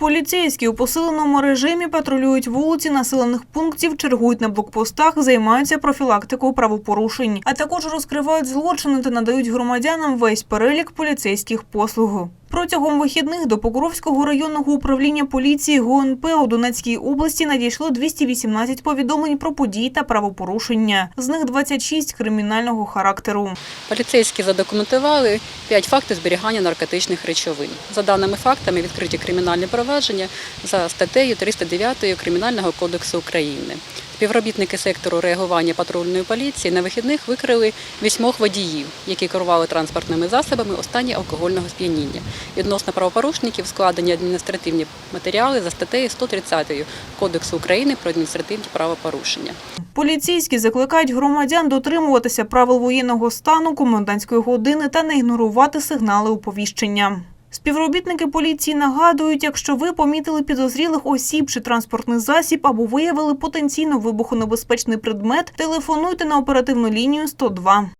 Поліцейські у посиленому режимі патрулюють вулиці населених пунктів, чергують на блокпостах, займаються профілактикою правопорушень, а також розкривають злочини та надають громадянам весь перелік поліцейських послуг. Протягом вихідних до Покровського районного управління поліції ГУНП у Донецькій області надійшло 218 повідомлень про події та правопорушення. З них 26 кримінального характеру. Поліцейські задокументували 5 фактів зберігання наркотичних речовин. За даними фактами відкриті кримінальні провадження за статтею 309 Кримінального кодексу України. Співробітники сектору реагування патрульної поліції на вихідних викрили вісьмох водіїв, які керували транспортними засобами у алкогольного сп'яніння. Відносно правопорушників складені адміністративні матеріали за статтею 130 Кодексу України про адміністративні правопорушення. Поліцейські закликають громадян дотримуватися правил воєнного стану, комендантської години та не ігнорувати сигнали оповіщення. Співробітники поліції нагадують, якщо ви помітили підозрілих осіб чи транспортний засіб або виявили потенційно вибухонебезпечний предмет, телефонуйте на оперативну лінію 102.